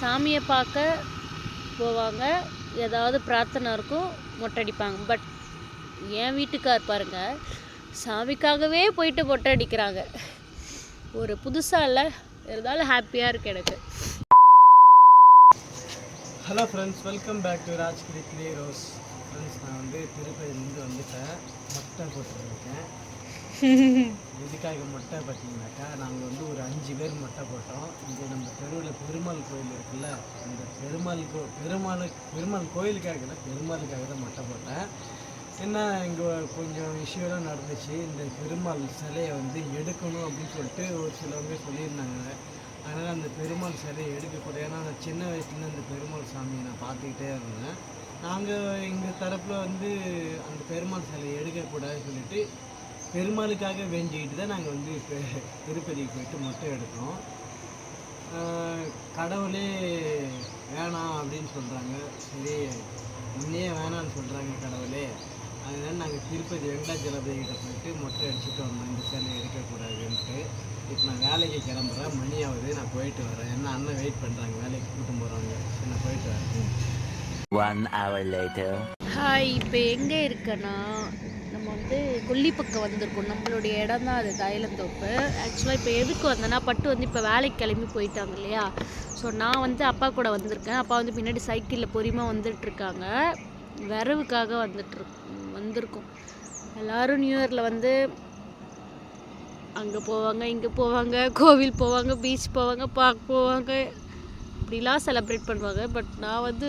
சாமியை பார்க்க போவாங்க. ஏதாவது பிரார்த்தனை இருக்கும் மொட்டடிப்பாங்க. பட் என் வீட்டுக்கார் பாருங்க சாமிக்காகவே போயிட்டு மொட்டை அடிக்கிறாங்க ஒரு புதுசாக இல்லை இருந்தாலும் ஹாப்பியாக இருக்கு எனக்கு. Hello friends welcome back to Rajgiri clay rose friends நான் வந்து திருப்பதியிலேருந்து வந்துட்டேன். மொட்டை போட்டுருக்கேன் எதுக்காக மொட்டை பார்த்தீங்கன்னாக்கா நாங்கள் வந்து ஒரு அஞ்சு பேர் மொட்டை போட்டோம். இங்கே நம்ம தெருவில் பெருமாள் கோயில் இருக்குல்ல இந்த பெருமாள் கோ பெருமாள் பெருமாள் கோயிலுக்காக இல்லை பெருமாளுக்காக தான் மொட்டை போட்டேன். என்ன இங்கே கொஞ்சம் இஷ்யூலாம் நடந்துச்சு. இந்த பெருமாள் சிலையை வந்து எடுக்கணும் அப்படின்னு சொல்லிட்டு ஒரு சிலவங்க சொல்லியிருந்தாங்க. அதனால் அந்த பெருமாள் சிலையை எடுக்கக்கூடாது. ஏன்னா நான் சின்ன வயசுலேருந்து அந்த பெருமாள் சாமியை நான் பார்த்துக்கிட்டே இருந்தேன். நாங்கள் எங்கள் தரப்பில் வந்து அந்த பெருமாள் சிலையை எடுக்கக்கூடாதுன்னு சொல்லிட்டு பெருமாளுக்காக வேண்டிக்கிட்டு தான் நாங்கள் வந்து இப்போ திருப்பதிக்கு போயிட்டு மொட்டை எடுத்தோம். கடவுளே வேணாம் அப்படின்னு சொல்கிறாங்க சரி முன்னே வேணாம்னு சொல்கிறாங்க கடவுளே. அதனால நாங்கள் திருப்பதி வெங்கடாஜலபதி கிட்ட போயிட்டு மொட்டை அடிச்சுட்டு வந்தோம். இந்த சேலை எடுக்கக்கூடாதுன்ட்டு. இப்போ நான் வேலைக்கு கிளம்புறேன். மணி ஆகுது. நான் போயிட்டு வரேன். என்ன அண்ணன் வெயிட் பண்ணுறாங்க வேலைக்கு கூட்டு போகிறாங்க சரி நான் போயிட்டு வரேன். One hour later. ஹாய் இப்போ எங்கே இருக்கேன்னா நம்ம வந்து கொல்லிப்பக்கம் வந்திருக்கோம். நம்மளுடைய இடம் தான் அது தைலந்தோப்பு ஆக்சுவலாக இப்போ எதுக்கு வந்தேன்னா பட்டு வந்து இப்போ வேலைக்கு கிளம்பி போயிட்டாங்க இல்லையா? ஸோ நான் வந்து அப்பா கூட வந்திருக்கேன். அப்பா வந்து பின்னாடி சைக்கிளில் பொறியமாக வந்துட்டுருக்காங்க. வரவுக்காக வந்துட்டு வந்திருக்கோம். எல்லோரும் நியூ இயரில் வந்து அங்கே போவாங்க இங்கே போவாங்க கோவில் போவாங்க பீச் போவாங்க பார்க் போவாங்க. இப்படிலாம் செலப்ரேட் பண்ணுவாங்க. பட் நான் வந்து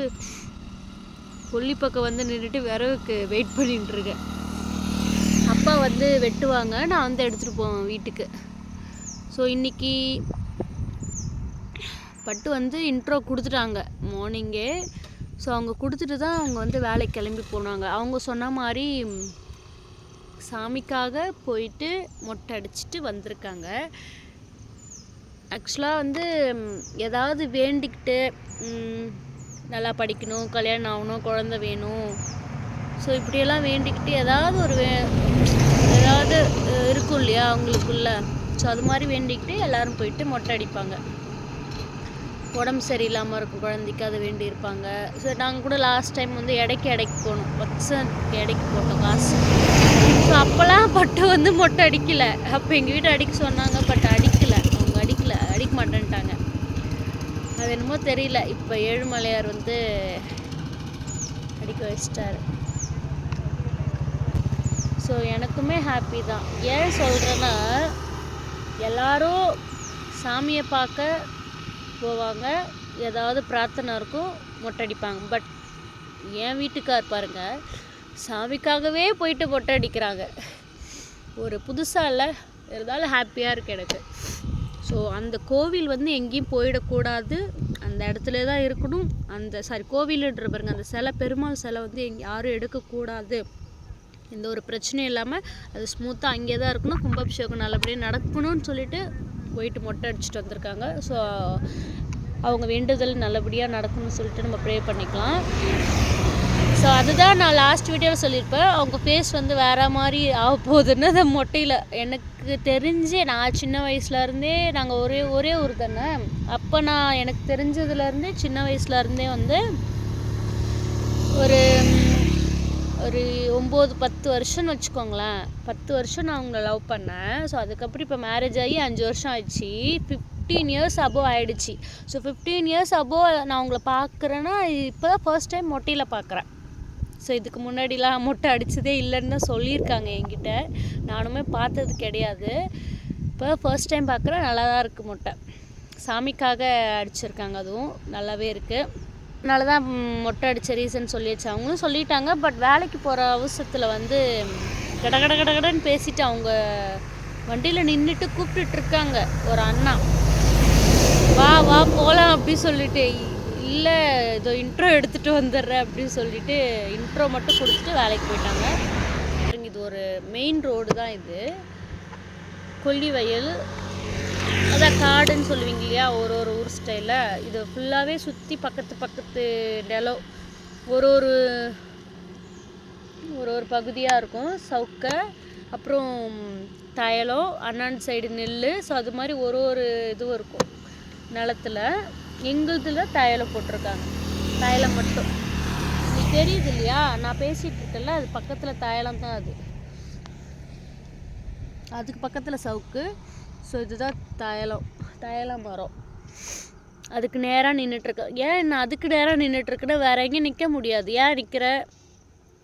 கொல்லி பக்கம் வந்து நின்றுட்டு விரவுக்கு வெயிட் பண்ணிட்டுருக்கேன். வந்து வெட்டுவாங்க. நான் வந்து எடுத்துகிட்டு போவேன் வீட்டுக்கு. ஸோ இன்றைக்கி பட்டு வந்து இன்ட்ரோ கொடுத்துட்டாங்க. மார்னிங்கே ஸோ அவங்க கொடுத்துட்டு தான் அவங்க வந்து வேலைக்கு கிளம்பி போனாங்க. அவங்க சொன்ன மாதிரி சாமிக்காக போயிட்டு மொட்டை அடிச்சிட்டு வந்திருக்காங்க. ஆக்சுவலாக வந்து ஏதாவது வேண்டிக்கிட்டு நல்லா படிக்கணும் கல்யாணம் ஆகணும் குழந்த வேணும். ஸோ இப்படியெல்லாம் வேண்டிக்கிட்டு ஏதாவது ஒரு வே ஏதாவது இருக்கும் இல்லையா அவங்களுக்குள்ள? ஸோ அது மாதிரி வேண்டிக்கிட்டு எல்லாரும் போயிட்டு மொட்டை அடிப்பாங்க. உடம்பு சரியில்லாமல் இருக்கும். குழந்தைக்கு அதை வேண்டியிருப்பாங்க ஸோ நாங்கள் கூட லாஸ்ட் டைம் வந்து இடைக்கு இடைக்கு போனோம். பக்ஸனுக்கு இடைக்கு போட்டோம் காசு. ஸோ அப்போல்லாம் பட்டு வந்து மொட்டை அடிக்கலை. அப்போ எங்கள் வீட்டை அடிக்க சொன்னாங்க பட் அடிக்கலை. அவங்க அடிக்கலை. அடிக்க மாட்டேன்ட்டாங்க. அது என்னமோ தெரியல. இப்போ ஏழுமலையார் வந்து அடிக்க வச்சிட்டாரு. ஸோ எனக்குமே ஹாப்பி தான். ஏன் சொல்கிறேன்னா எல்லாரும் சாமியை பார்க்க போவாங்க. ஏதாவது பிரார்த்தனை இருக்கும் மொட்டை அடிப்பாங்க பட் என் வீட்டுக்கார் பாருங்க சாமிக்காகவே போயிட்டு மொட்டை அடிக்கிறாங்க ஒரு புதுசாக இல்லை இருந்தாலும் ஹாப்பியாக இருக்கு எனக்கு. ஸோ அந்த கோவில் வந்து எங்கேயும் போயிடக்கூடாது. அந்த இடத்துல தான் இருக்கணும். அந்த சாரி கோவிலுன்ற பாருங்க அந்த சிலை பெருமாள் சிலை வந்து எங்கே யாரும் எடுக்கக்கூடாது. எந்த ஒரு பிரச்சனையும் இல்லாமல் அது ஸ்மூத்தாக அங்கே தான் இருக்கணும். கும்பாபிஷேகம் நல்லபடியாக நடக்கணும்னு சொல்லிட்டு போயிட்டு மொட்டை அடிச்சுட்டு வந்திருக்காங்க. ஸோ அவங்க வேண்டுதல் நல்லபடியாக நடக்கணும்னு சொல்லிட்டு நம்ம ப்ரே பண்ணிக்கலாம். ஸோ அதுதான் நான் லாஸ்ட் வீடியோவில் சொல்லியிருப்பேன். அவங்க ஃபேஸ் வந்து வேற மாதிரி ஆக போகுதுன்னு அந்த மொட்டையில். எனக்கு தெரிஞ்சு நான் சின்ன வயசுலேருந்தே நாங்கள் ஒரே ஒரே ஊர் தானே. அப்போ நான் எனக்கு தெரிஞ்சதுலேருந்தே சின்ன வயசுலேருந்தே வந்து ஒரு ஒரு ஒம்பது பத்து வருஷம்னு வச்சுக்கோங்களேன். பத்து வருஷம் நான் அவங்கள லவ் பண்ணேன். ஸோ அதுக்கப்புறம் இப்போ மேரேஜ் ஆகி அஞ்சு வருஷம் ஆயிடுச்சு. ஃபிஃப்டீன் இயர்ஸ் அபோவ் ஆகிடுச்சி ஸோ ஃபிஃப்டீன் இயர்ஸ் அபோவ் நான் அவங்கள பார்க்குறேன்னா இப்போ தான் ஃபர்ஸ்ட் டைம் மொட்டையில் பார்க்குறேன். ஸோ இதுக்கு முன்னாடிலாம் மொட்டை அடித்ததே இல்லைன்னு தான் சொல்லியிருக்காங்க என்கிட்ட. நானுமே பார்த்தது கிடையாது. இப்போ ஃபர்ஸ்ட் டைம் பார்க்குறேன். நல்லா தான் இருக்குது மொட்டை. சாமிக்காக அடிச்சிருக்காங்க அதுவும். நல்லாவே இருக்குது அதனால தான் மொட்டை அடித்த ரீசன் சொல்லியாச்சு. அவங்களும் சொல்லிட்டாங்க பட் வேலைக்கு போகிற அவசரத்தில் வந்து கட கட கட பேசிட்டு அவங்க வண்டியில் நின்றுட்டு கூப்பிட்டுட்டு இருக்காங்க. ஒரு அண்ணா. வா வா போகலாம் அப்படின்னு சொல்லிட்டு இல்லை இதோ இன்ட்ரோ எடுத்துகிட்டு வந்துடுறேன் அப்படின்னு சொல்லிட்டு இன்ட்ரோ மட்டும் கொடுத்துட்டு வேலைக்கு போயிட்டாங்க. இது ஒரு மெயின் ரோடு தான் இது. கொல்லிவயல் அதான் காடுன்னு சொல்லுவீங்க இல்லையா? ஒரு ஒரு ஊர் ஸ்டைலில் இது ஃபுல்லாகவே சுற்றி பக்கத்து பக்கத்து நிலம் ஒரு ஒரு ஒரு ஒரு பகுதியாக இருக்கும். சவுக்க அப்புறம் தயலம் அண்ணாண்டு சைடு நெல் ஸோ அது மாதிரி ஒரு ஒரு இதுவும் இருக்கும் நிலத்துல. எங்களுதில் தயலை போட்டிருக்காங்க. தயலை மட்டும். இது தெரியுது இல்லையா? நான் பேசிகிட்டு இருக்கல அது பக்கத்தில் தயலம் தான் அது. அதுக்கு பக்கத்தில் சவுக்கு. ஸோ இதுதான் தயலம் தயல மரம். அதுக்கு நேராக நின்றுட்டுருக்கேன் ஏன் நான் அதுக்கு நேராக நின்றுட்டுருக்குன்னா வேற எங்கேயும் நிற்க முடியாது. ஏன் நிற்கிற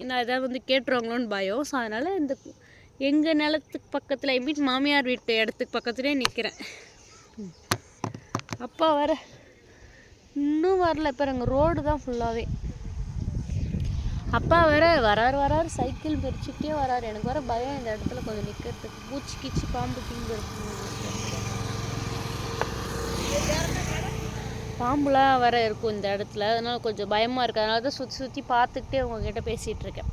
நான் எதாவது வந்து கேட்டுருவாங்களோன்னு பயம். ஸோ அதனால் இந்த எங்கள் நிலத்துக்கு பக்கத்தில் ஐ மீன் மாமியார் வீட்டு இடத்துக்கு பக்கத்துலேயே நிற்கிறேன் அப்பா வர இன்னும் வரல. இப்போ எங்கள் ரோடு தான் ஃபுல்லாகவே அப்பா வேற வராரு வராரு சைக்கிள் பிரிச்சுக்கிட்டே வராரு. எனக்கு வர பயம் இந்த இடத்துல கொஞ்சம் நிற்கிறதுக்கு பூச்சி கீச்சி பாம்பு கிம்பு பாம்புலாம் வர இருக்கும் இந்த இடத்துல. அதனால கொஞ்சம் பயமாக இருக்குது அதனால தான் சுற்றி சுற்றி பார்த்துக்கிட்டே உங்ககிட்ட பேசிகிட்டு இருக்கேன்.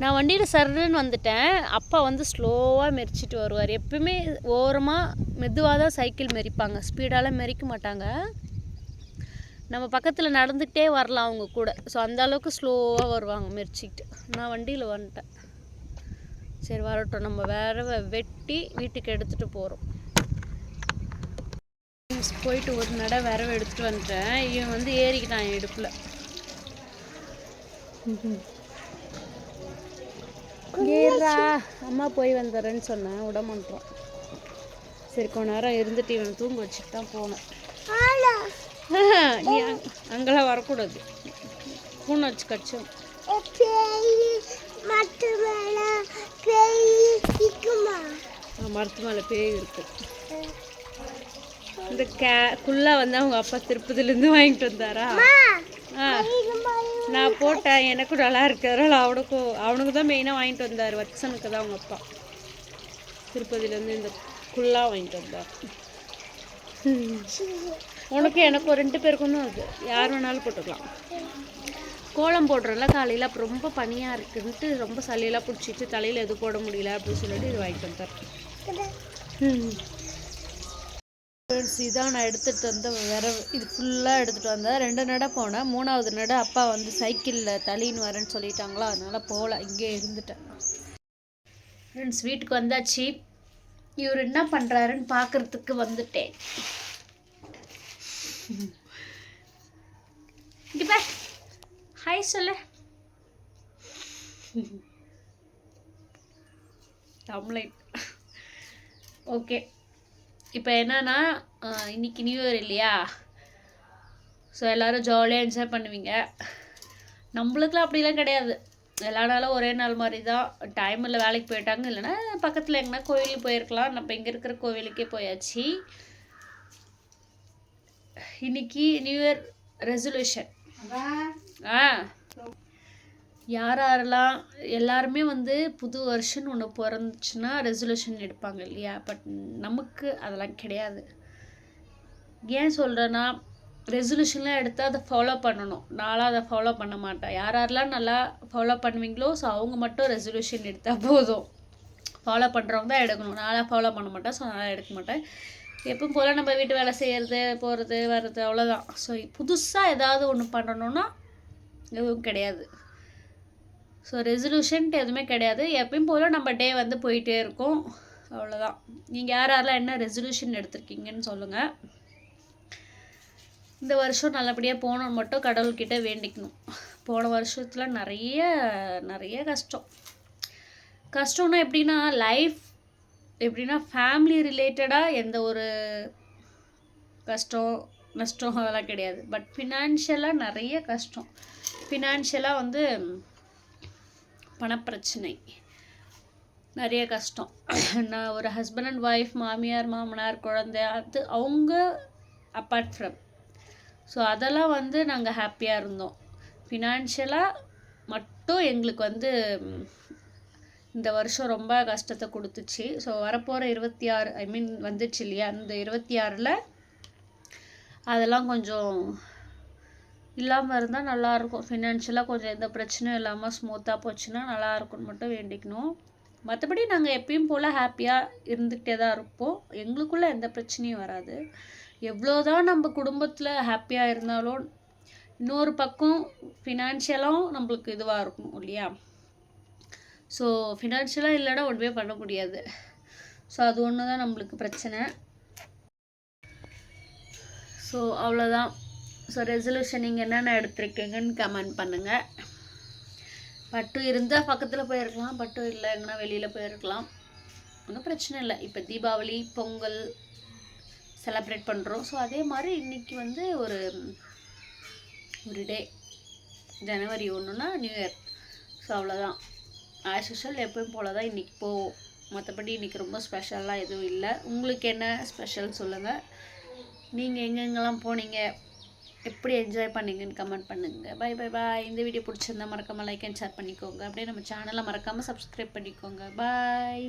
நான் வண்டியில் சர்ன்னு வந்துட்டேன். அப்பா வந்து ஸ்லோவாக மெரிச்சிட்டு வருவார். எப்பயுமே ஓரமாக மெதுவாக தான் சைக்கிள் மெரிப்பாங்க ஸ்பீடாலாம் மெரிக்க மாட்டாங்க. நம்ம பக்கத்தில் நடந்துக்கிட்டே வரலாம் அவங்க கூட. ஸோ அந்த அளவுக்கு ஸ்லோவாக வருவாங்க மெரிச்சிக்கிட்டு. நான் வண்டியில் வந்துட்டேன். சரி வரட்டும். நம்ம வேற வெட்டி வீட்டுக்கு எடுத்துகிட்டு போகிறோம் போயிட்டு ஒரு நடை விரவ எடுத்துகிட்டு வந்துட்டேன். இவன் வந்து ஏறிக்கிட்டான் என் இடுப்பில். ஏறா. அம்மா போய் வந்துடுறேன்னு சொன்னேன். விட மாட்டோம் சரி கொஞ்ச நேரம் இருந்துட்டு இவனை தூங்க வச்சுட்டு தான் போனேன். நீ அங்கெல்லாம் வரக்கூடாது. பூனை வச்சு கடிச்சோம். மருத்துவமனை மேலே பேய் இருக்கு. இந்த கே குள்ளா வந்து அவங்க அப்பா திருப்பதிலேருந்து வாங்கிட்டு வந்தாரா? ஆ நான் போட்டேன். எனக்கும் நல்லா இருக்கு. அவனுக்கும் அவனுக்கு தான் மெயினாக வாங்கிட்டு வந்தார். வத்சனுக்கு தான் அவங்க அப்பா. திருப்பதிலேருந்து இந்த குள்ளா வாங்கிட்டு வந்தார். உனக்கு எனக்கும் ரெண்டு பேருக்கும் அது. யார் வேணாலும் போட்டுக்கலாம். கோலம் போடுறோம்ல காலையில் அப்போ ரொம்ப பனியாக இருக்குன்ட்டு ரொம்ப சளியெல்லாம் பிடிச்சிட்டு தலையில் எதுவும் போட முடியல அப்படின்னு சொல்லிட்டு இது வாங்கிட்டு வந்துடுறேன் ஃப்ரெண்ட்ஸ் இதான் நான் எடுத்துகிட்டு வந்த வேற இது ஃபுல்லாக எடுத்துகிட்டு வந்தேன் ரெண்டு நடை போனேன். மூணாவது நடை அப்பா வந்து சைக்கிளில் தலின்னு வரேன்னு சொல்லிட்டாங்களா அதனால் போகல. இங்கே இருந்துட்டேன். ஃப்ரெண்ட்ஸ் வீட்டுக்கு வந்தாச்சு. இவர் என்ன பண்ணுறாருன்னு பார்க்கறதுக்கு வந்துட்டேன். இப்போ ஹாய் சொல்லு. தமிழைட் ஓகே இப்போ என்னன்னா இன்னைக்கு நியூ இயர் இல்லையா? ஸோ எல்லோரும் ஜாலியாக என்ஜாய் பண்ணுவீங்க. நம்மளுக்குலாம் அப்படிலாம் கிடையாது. எல்லா நாளும் ஒரே நாள் மாதிரி தான் டைம் இல்லை வேலைக்கு போயிட்டாங்க. இல்லைன்னா பக்கத்தில் எங்கன்னா கோயிலுக்கு போயிருக்கலாம். நம்ம இங்கே இருக்கிற கோவிலுக்கே போயாச்சு. இன்னைக்கு நியூ இயர் ரெசல்யூஷன் ஆ. யார் யாரெல்லாம் எல்லாருமே வந்து புது வருஷம்னு ஒன்று பிறந்துச்சுன்னா ரெசல்யூஷன் எடுப்பாங்க இல்லையா? பட் நமக்கு அதெல்லாம் கிடையாது. ஏன் சொல்கிறேன்னா ரெசல்யூஷன்லாம் எடுத்து அதை ஃபாலோ பண்ணணும். நானும் அதை ஃபாலோ பண்ண மாட்டேன். யார் யாரெல்லாம் நல்லா ஃபாலோ பண்ணுவீங்களோ ஸோ அவங்க மட்டும் ரெசல்யூஷன் எடுத்தால் போதும். ஃபாலோ பண்ணுறவங்க தான் எடுக்கணும். நான்லாம் ஃபாலோ பண்ண மாட்டேன் ஸோ நான் எடுக்க மாட்டேன். எப்பவும் போல் நம்ம வீட்டு வேலை செய்கிறது போகிறது வர்றது அவ்வளோதான் ஸோ புதுசாக ஏதாவது ஒன்று பண்ணணும்னா எதுவும் கிடையாது. ஸோ ரெசல்யூஷன்ட்டு எதுவுமே கிடையாது. எப்பயும் போல் நம்ம டே வந்து போயிட்டே இருக்கும். அவ்வளோதான் நீங்கள் யார் யாரெல்லாம் என்ன ரெசல்யூஷன் எடுத்திருக்கீங்கன்னு சொல்லுங்கள் இந்த வருஷம் நல்லபடியாக போகணும்னு மட்டும் கடவுள்கிட்ட வேண்டிக்கணும். போன வருஷத்தில் நிறைய நிறைய கஷ்டம். கஷ்டம்னா எப்படின்னா லைஃப் எப்படின்னா ஃபேமிலி ரிலேட்டடாக எந்த ஒரு கஷ்டம் நஷ்டம் அதெல்லாம் கிடையாது. பட் ஃபினான்ஷியலாக நிறைய கஷ்டம். ஃபினான்ஷியலாக வந்து பணப்பிரச்சனை. நிறைய கஷ்டம். நான் ஒரு ஹஸ்பண்ட் அண்ட் ஒய்ஃப் மாமியார் மாமனார் குழந்தை அது அவங்க அப்பார்ட் ஃப்ரம் ஸோ அதெல்லாம் வந்து நாங்கள் ஹாப்பியாக இருந்தோம். ஃபினான்ஷியலாக மட்டும் எங்களுக்கு வந்து இந்த வருஷம் ரொம்ப கஷ்டத்தை கொடுத்துச்சு. ஸோ வரப்போகிற இருபத்தி ஆறு ஐ மீன் வந்துச்சு இல்லையா? அந்த இருபத்தி ஆறில் அதெல்லாம் கொஞ்சம் இல்லாமல் இருந்தால் நல்லாயிருக்கும் ஃபினான்ஷியலாக கொஞ்சம் எந்த பிரச்சனையும் இல்லாமல் ஸ்மூத்தாக போச்சுன்னா நல்லா இருக்கும்னு மட்டும் வேண்டிக்கணும். மற்றபடி நாங்கள் எப்பயும் போல் ஹாப்பியாக இருந்துகிட்டே தான் இருப்போம். எங்களுக்குள்ளே எந்த பிரச்சனையும் வராது. எவ்வளோ தான் நம்ம குடும்பத்தில் ஹாப்பியாக இருந்தாலும் இன்னொரு பக்கம் ஃபினான்ஷியலாகவும் நம்மளுக்கு இதுவாக இருக்கும் இல்லையா? ஸோ ஃபினான்ஷியலாக இல்லைன்னா ஒன்றுமே பண்ண முடியாது. ஸோ அது ஒன்று தான் நம்மளுக்கு பிரச்சனை. ஸோ அவ்வளோதான் ஸோ ரெசல்யூஷன் நீங்கள் என்னென்ன எடுத்திருக்கீங்கன்னு கமெண்ட் பண்ணுங்கள் பட்டு இருந்தால் பக்கத்தில் போயிருக்கலாம் பட்டு இல்லை எங்கன்னா வெளியில் போயிருக்கலாம். ஒன்றும் பிரச்சனை இல்லை. இப்போ தீபாவளி பொங்கல் செலப்ரேட் பண்ணுறோம் ஸோ அதே மாதிரி இன்றைக்கி வந்து ஒரு ஒரு டே ஜனவரி ஒன்றுனா நியூ இயர் ஸோ அவ்வளோதான் ஆஸ் யூஷுவல் எப்பவும் போல தான் இன்றைக்கி போவோம். மற்றபடி இன்றைக்கி ரொம்ப ஸ்பெஷலாக எதுவும் இல்லை. உங்களுக்கு என்ன ஸ்பெஷல் சொல்லுங்கள் நீங்கள் எங்கெங்கெல்லாம் போனீங்க? எப்படி என்ஜாய் பண்ணீங்கன்னு கமெண்ட் பண்ணுங்கள் பை பை பாய் இந்த வீடியோ பிடிச்சிருந்தா மறக்காமல் லைக் அண்ட் ஷேர் பண்ணிக்கோங்க. அப்படியே நம்ம சேனலை மறக்காமல் சப்ஸ்கிரைப் பண்ணிக்கோங்க. பாய்